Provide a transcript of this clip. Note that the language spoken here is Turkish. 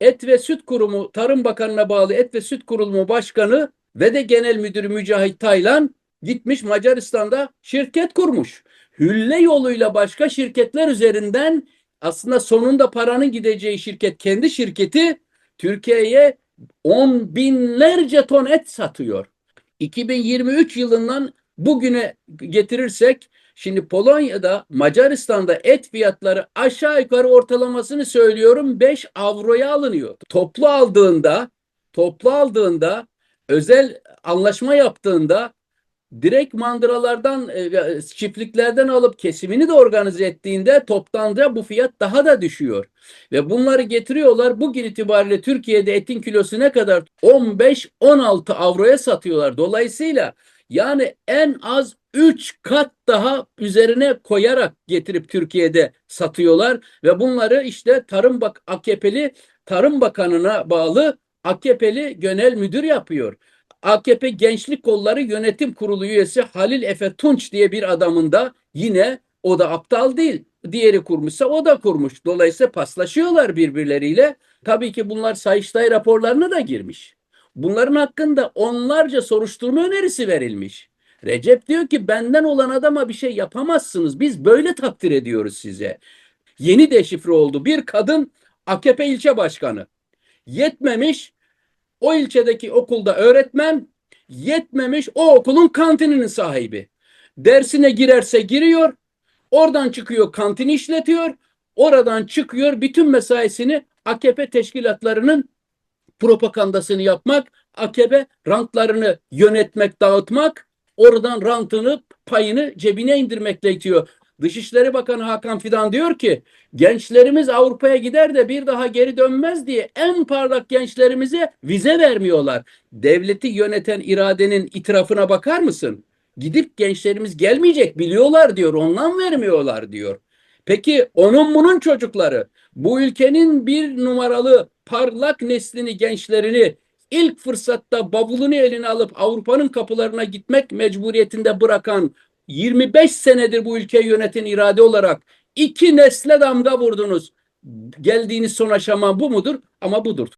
Et ve Süt Kurumu, Tarım Bakanı'na bağlı Et ve Süt Kurumu Başkanı ve de Genel Müdürü Mücahit Taylan gitmiş Macaristan'da şirket kurmuş. Hülle yoluyla başka şirketler üzerinden aslında sonunda paranın gideceği şirket kendi şirketi Türkiye'ye on binlerce ton et satıyor. 2023 yılından bugüne getirirsek şimdi Polonya'da Macaristan'da et fiyatları aşağı yukarı ortalamasını söylüyorum 5 avroya alınıyor. Toplu aldığında toplu aldığında özel anlaşma yaptığında direkt mandıralardan e, çiftliklerden alıp kesimini de organize ettiğinde toptanca bu fiyat daha da düşüyor. Ve bunları getiriyorlar. Bugün itibariyle Türkiye'de etin kilosu ne kadar? 15-16 avroya satıyorlar. Dolayısıyla yani en az 3 kat daha üzerine koyarak getirip Türkiye'de satıyorlar ve bunları işte Tarım Bak AKP'li Tarım Bakanı'na bağlı AKP'li genel müdür yapıyor. AKP Gençlik Kolları Yönetim Kurulu üyesi Halil Efe Tunç diye bir adamın da yine o da aptal değil. Diğeri kurmuşsa o da kurmuş. Dolayısıyla paslaşıyorlar birbirleriyle. Tabii ki bunlar Sayıştay raporlarına da girmiş. Bunların hakkında onlarca soruşturma önerisi verilmiş. Recep diyor ki benden olan adama bir şey yapamazsınız. Biz böyle takdir ediyoruz size. Yeni deşifre oldu. Bir kadın AKP ilçe başkanı. Yetmemiş o ilçedeki okulda öğretmen yetmemiş o okulun kantininin sahibi. Dersine girerse giriyor, oradan çıkıyor kantini işletiyor, oradan çıkıyor bütün mesaisini AKP teşkilatlarının propagandasını yapmak, AKP rantlarını yönetmek, dağıtmak, oradan rantını, payını cebine indirmekle itiyor. Dışişleri Bakanı Hakan Fidan diyor ki gençlerimiz Avrupa'ya gider de bir daha geri dönmez diye en parlak gençlerimize vize vermiyorlar. Devleti yöneten iradenin itirafına bakar mısın? Gidip gençlerimiz gelmeyecek biliyorlar diyor ondan vermiyorlar diyor. Peki onun bunun çocukları bu ülkenin bir numaralı parlak neslini gençlerini ilk fırsatta bavulunu eline alıp Avrupa'nın kapılarına gitmek mecburiyetinde bırakan 25 senedir bu ülkeyi yöneten irade olarak iki nesle damga vurdunuz. Geldiğiniz son aşama bu mudur? Ama budur.